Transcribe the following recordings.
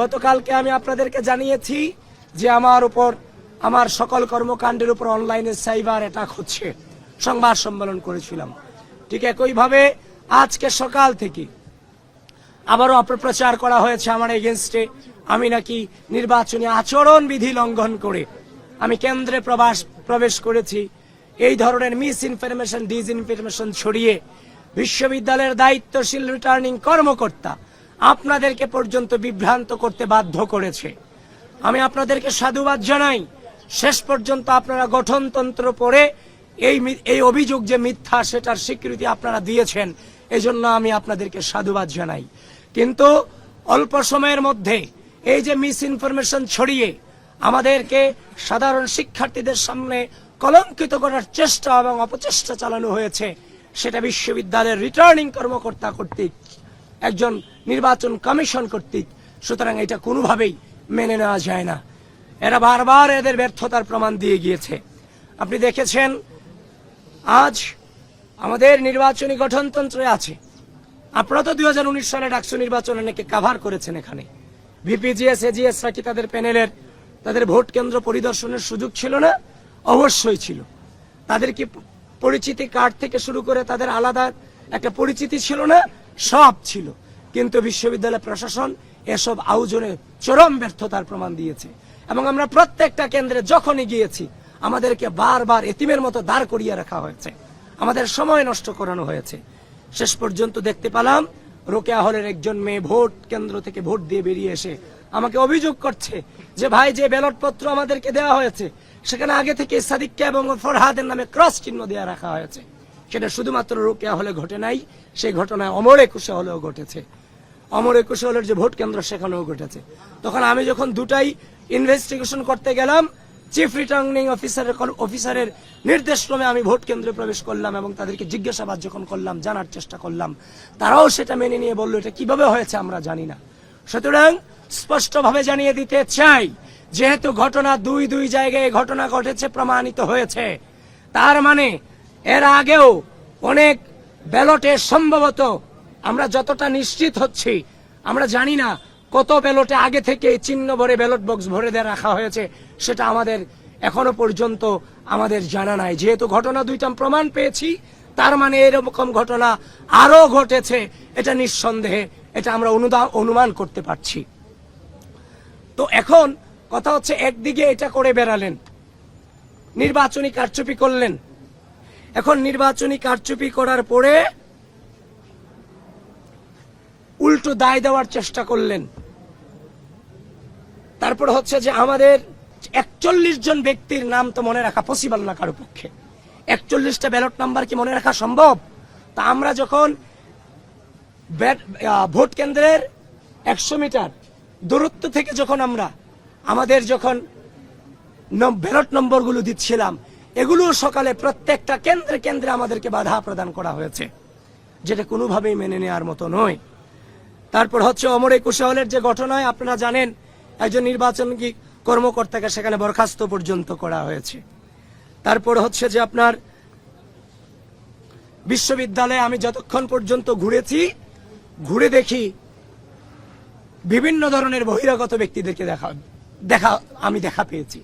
গতকালকে আমি আপনাদেরকে জানিয়েছি যে আমার উপর, আমার সকল কর্মকাণ্ডের উপর অনলাইনে সাইবার অ্যাটাক হচ্ছে। সংবাদ সম্মেলন করেছিলাম। ঠিক একইভাবে আজকে সকাল থেকে আবারও অপপ্রচার করা হয়েছে আমার এগেনস্টে। আমি নাকি নির্বাচনী আচরণ বিধি লঙ্ঘন করে আমি কেন্দ্রে প্রবাস, প্রবেশ করেছি। এই ধরনের মিস ইনফরমেশন ডিস ইনফরমেশন ছড়িয়ে বিশ্ববিদ্যালয়ের দায়িত্বশীল রিটার্নিং কর্মকর্তা আপনাদেরকে পর্যন্ত বিভ্রান্ত করতে বাধ্য করেছে। আমি আপনাদেরকে সাধুবাদ জানাই। শেষ পর্যন্ত আপনারা গঠনতন্ত্র পড়ে এই এই অভিযোগ যে মিথ্যা, সেটার স্বীকৃতি আপনারা দিয়েছেন, এজন্য আমি আপনাদেরকে সাধুবাদ জানাই। কিন্তু অল্প সময়ের মধ্যে এই যে মিস ইনফরমেশন ছড়িয়ে আমাদেরকে সাধারণ শিক্ষার্থীদের সামনে কলঙ্কিত করার চেষ্টা এবং অপচেষ্টা চালানো হয়েছে, সেটা বিশ্ববিদ্যালয়ের রিটার্নিং কর্মকর্তা কর্তৃক। একজন নির্বাচন কমিশন কর্তৃক। সুতরাং এটা কোনোভাবেই মেনে নেওয়া যায় না। এরা বারবার এদের ব্যর্থতার প্রমাণ দিয়ে গিয়েছে। আপনি দেখেছেন, আজ আমাদের নির্বাচনী গঠনতন্ত্রে আছে। আপনারা তো দুই সালে ডাকসু নির্বাচন অনেকে কাভার করেছেন এখানে। ভিপিজিএস এজিএস কি তাদের প্যানেলের, তাদের ভোট কেন্দ্র পরিদর্শনের সুযোগ ছিল না? অবশ্যই ছিল। তাদের কি পরিচিতি কার্ড থেকে শুরু করে তাদের আলাদা একটা পরিচিতি ছিল না? সব ছিল। কিন্তু বিশ্ববিদ্যালয় প্রশাসন এসব আয়োজনে চরম ব্যর্থতার প্রমাণ দিয়েছে। এবং আমরা প্রত্যেকটা কেন্দ্রে যখনই গিয়েছি, আমাদেরকে বারবার এতিমের মতো দাঁড় করিয়ে রাখা হয়েছে। আমাদের সময় নষ্ট করানো হয়েছে। শেষ পর্যন্ত দেখতে পেলাম, রোকেয়া হলের একজন মেয়ে ভোট কেন্দ্র থেকে ভোট দিয়ে বেরিয়ে এসে আমাকে অভিযোগ করছে যে, ভাই, যে ব্যালট পত্র আমাদেরকে দেওয়া হয়েছে, সেখানে আগে থেকে সাদিককে এবং ফরহাদের নামে ক্রস চিহ্ন দেওয়া রাখা হয়েছে। সেটা শুধুমাত্র রোকেয়া হলে ঘটে নাই, সেই ঘটনায় অমর একুশে হলেও ঘটেছে। অমর একুশে হলের যে ভোট কেন্দ্র, সেখানেও ঘটেছে। তখন আমি যখন দুটাই ইনভেস্টিগেশন করতে গেলাম চিফ রিটার্নিং অফিসারের অফিসারের নির্দেশ ক্রমে আমি ভোট কেন্দ্রে প্রবেশ করলাম এবং তাদেরকে জিজ্ঞাসাবাদ যখন করলাম, জানার চেষ্টা করলাম, তারাও সেটা মেনে নিয়ে বলল, এটা কীভাবে হয়েছে আমরা জানি না। সুতরাং স্পষ্টভাবে জানিয়ে দিতে চাই, যেহেতু ঘটনা দুই দুই জায়গায় ঘটনা ঘটেছে, প্রমাণিত হয়েছে, তার মানে এর আগেও অনেক ব্যালটে সম্ভবত আমরা যতটা নিশ্চিত হচ্ছি, আমরা জানি না কত ব্যালটে আগে থেকে চিহ্ন ভরে ব্যালট বক্স ভরে দিয়ে রাখা হয়েছে, সেটা আমাদের এখনও পর্যন্ত আমাদের জানা নাই। যেহেতু ঘটনা দুইটা প্রমাণ পেয়েছি, তার মানে এরকম ঘটনা আরও ঘটেছে, এটা নিঃসন্দেহে এটা আমরা অনুমান করতে পারছি। তো এখন কথা হচ্ছে একদিকে এটা করে বেড়ালেন, নির্বাচনী কারচুপি করলেন এখন নির্বাচনী কারচুপি করার পরে উল্টো দায় দেওয়ার চেষ্টা করলেন। তারপর হচ্ছে যে আমাদের একচল্লিশ জন ব্যক্তির নাম তো মনে রাখা পসিবল না কারও পক্ষে। একচল্লিশটা ব্যালট নাম্বার কি মনে রাখা সম্ভব? তা আমরা যখন ভোট কেন্দ্রের একশো মিটার দূরত্ব থেকে যখন আমরা আমাদের যখন ব্যালট নম্বরগুলো দিচ্ছিলাম এগুলো সকালে প্রত্যেকটা কেন্দ্রে কেন্দ্রে আমাদেরকে বাধা প্রদান করা হয়েছে। যেটা কোনোভাবেই মেনে নেওয়ার মতো নয়। তারপর হচ্ছে অমর একুশে হলের যে ঘটনায় আপনারা জানেন, একজন নির্বাচন কর্মকর্তাকে সেখানে বরখাস্ত পর্যন্ত করা হয়েছে। তারপর হচ্ছে যে আপনার বিশ্ববিদ্যালয়ে আমি যতক্ষণ পর্যন্ত ঘুরেছি, ঘুরে দেখি বিভিন্ন ধরনের বহিরাগত ব্যক্তিদেরকে দেখা দেখা, আমি দেখা পেয়েছি।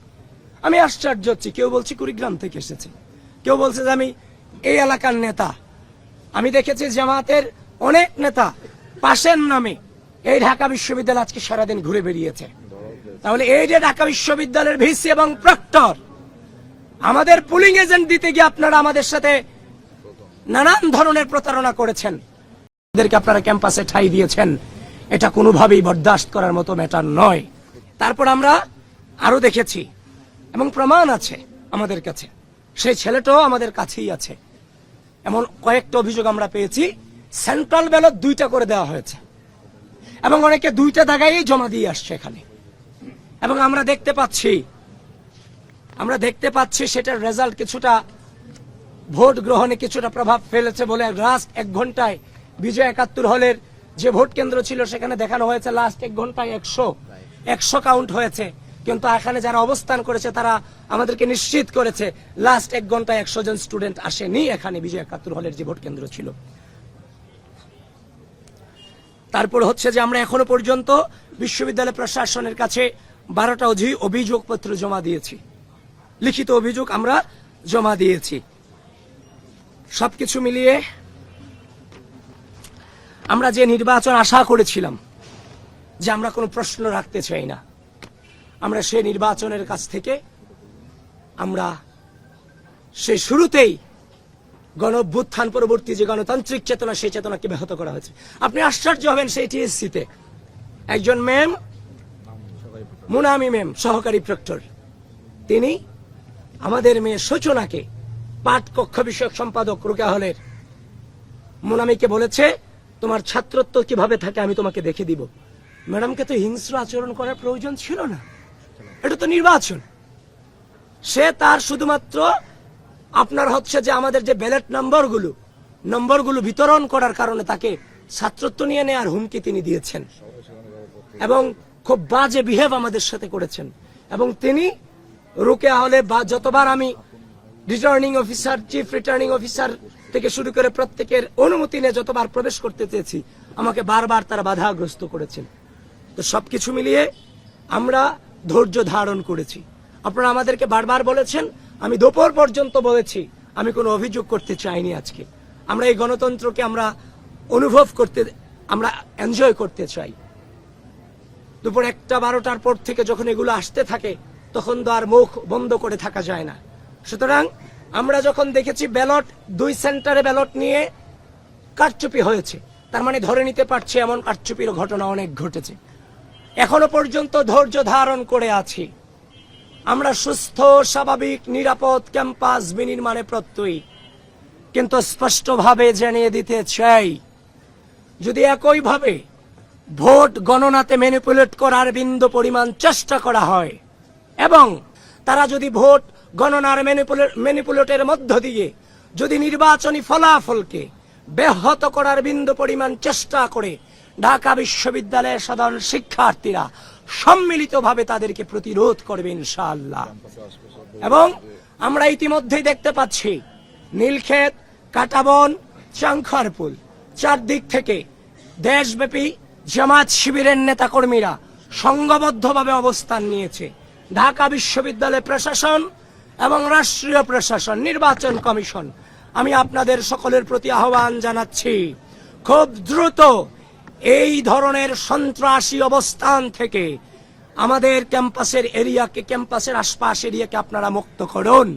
আমি আশ্চর্য হচ্ছি। কেউ বলছি কুড়িগ্রাম থেকে এসেছে। কেউ বলছে যে আমি এই এলাকার নেতা। আমি দেখেছি জামাতের অনেক নেতা পাশের নামে এই ঢাকা বিশ্ববিদ্যালয় আজকে সারাদিন ঘুরে বেরিয়েছে তাহলে এই যে ঢাকা বিশ্ববিদ্যালয়ের ভিসি এবং প্রক্টর, আমাদের পুলিং এজেন্ট দিতে গিয়ে আপনারা আমাদের সাথে নানান ধরনের প্রতারণা করেছেন। এদেরকে আপনারা ক্যাম্পাসে ঠাই দিয়েছেন। এটা কোনোভাবেই বরদাস্ত করার মতো ম্যাটার নয়। তারপর আমরা আরও দেখেছি এবং প্রমাণ আছে আমাদের কাছে। সেই ছেলেটাও আমাদের কাছেই আছে। এমন কয়েকটা অভিযোগ আমরা পেয়েছি। সেন্ট্রাল ব্যালট দুইটা করে দেওয়া হয়েছে। এবং অনেকে দুইটা দাগাই জমা দিয়ে আসছে এখানে। এবং আমরা দেখতে পাচ্ছি, আমরা দেখতে পাচ্ছি সেটার রেজাল্ট কিছুটা, ভোট গ্রহণে কিছুটা প্রভাব ফেলেছে বলে লাস্ট এক ঘন্টায় বিজয় একাত্তর হলের যে ভোট কেন্দ্র ছিল সেখানে দেখানো হয়েছে লাস্ট এক ঘন্টায় একশো একশো কাউন্ট হয়েছে। কিন্তু এখানে যারা অবস্থান করেছে, তারা আমাদেরকে নিশ্চিত করেছে লাস্ট এক ঘন্টায় একশো জন স্টুডেন্ট আসেনি। এখানে বিজয় একাত্তর হলের যে ভোট কেন্দ্র ছিল। তারপর হচ্ছে যে আমরা এখনও পর্যন্ত বিশ্ববিদ্যালয় প্রশাসনের কাছে বারোটা অভিযোগপত্র জমা দিয়েছি। লিখিত অভিযোগ আমরা জমা দিয়েছি। সবকিছু মিলিয়ে আমরা যে নির্বাচন আশা করেছিলাম, যে আমরা কোনো প্রশ্ন রাখতে চাই না। আমরা সে নির্বাচনের কাছ থেকে আমরা সে শুরুতেই গণ পরবর্তী যে গণতান্ত্রিক চেতনা, সেই চেতনাকে ব্যাহত করা হয়েছে। আপনি আশ্চর্য হবেন সেই টিএসসিতে। একজন ম্যাম, মুনামি ম্যাম, সহকারী প্রক্টর। তিনি আমাদের মেয়ে সূচনাকে, পাঠ কক্ষ বিষয়ক সম্পাদক রুকা হলের মুনামিকে বলেছে, তোমার ছাত্রত্ব কীভাবে থাকে আমি তোমাকে দেখে দিব। ম্যাডামকে তো হিংস্র আচরণ করার প্রয়োজন ছিল না। এটা তো নির্বাচন। সে তার শুধুমাত্র আপনার হচ্ছে যে আমাদের যে ব্যালট নম্বরগুলো নম্বরগুলো বিতরণ করার কারণে তাকে ছাত্রত্ব নিয়ে নেওয়ার হুমকি তিনি দিয়েছেন। এবং খুব বাজে বিহেভ আমাদের সাথে করেছেন। এবং তিনি রুকে হলে বা যতবার আমি returning officer chief returning officer থেকে শুরু করে প্রত্যেকের অনুমতি নিয়ে যতবার প্রবেশ করতে চেয়েছি, আমাকে বারবার তারা বাধাগ্রস্ত করেছেন। তো সবকিছু মিলিয়ে আমরা ধৈর্য ধারণ করেছি। আপনারা আমাদেরকে বারবার বলেছেন, আমি দুপুর পর্যন্ত বলেছি, আমি কোনো অভিযোগ করতে চাইনি আজকে। আমরা এই গণতন্ত্রকে আমরা অনুভব করতে, আমরা এনজয় করতে চাই। দুপুর একটা, বারোটার পর থেকে যখন এগুলো আসতে থাকে, তখন তো আর মুখ বন্ধ করে থাকা যায় না। সুতরাং আমরা যখন দেখেছি ব্যালট, দুই সেন্টারে ব্যালট নিয়ে কারচুপি হয়েছে, তার মানে ধরে নিতে পারছে এমন কারচুপির ঘটনা অনেক ঘটেছে। এখনও পর্যন্ত ধৈর্য ধারণ করে আছি। আমরা সুস্থ, স্বাভাবিক, নিরাপদ ক্যাম্পাস বিনির্মাণে প্রত্যয়ী। কিন্তু স্পষ্টভাবে জানিয়ে দিতে চাই, যদি একইভাবে ভোট গণনাতে ম্যানিপুলেট করার বিন্দু পরিমাণ চেষ্টা করা হয়, এবং তারা যদি ভোট গণনার ম্যানিপুলেটের মধ্য দিয়ে যদি নির্বাচনী ফলাফলকে ব্যাহত করার বিন্দু পরিমাণ চেষ্টা করে ঢাকা বিশ্ববিদ্যালয়ের সাধারণ শিক্ষার্থীরা সম্মিলিতভাবে তাদেরকে প্রতিরোধ করবে ইনশাআল্লাহ। এবং আমরা ইতিমধ্যেই দেখতে পাচ্ছি, নীলক্ষেত, কাটাবন, চাংখারপুল চারদিক থেকে দেশব্যাপী জামাত শিবিরের নেতাকর্মীরা সংঘবদ্ধভাবে অবস্থান নিয়েছে। ঢাকা বিশ্ববিদ্যালয় প্রশাসন এবং রাষ্ট্রীয় প্রশাসন, নির্বাচন কমিশন। আমি আপনাদের সকলের প্রতি আহ্বান জানাচ্ছি, খুব দ্রুত এই ধরনের সন্ত্রাসী অবস্থান থেকে আমাদের ক্যাম্পাসের এরিয়াকে ক্যাম্পাসের আশপাশ এরিয়াকে আপনারা মুক্ত করুন।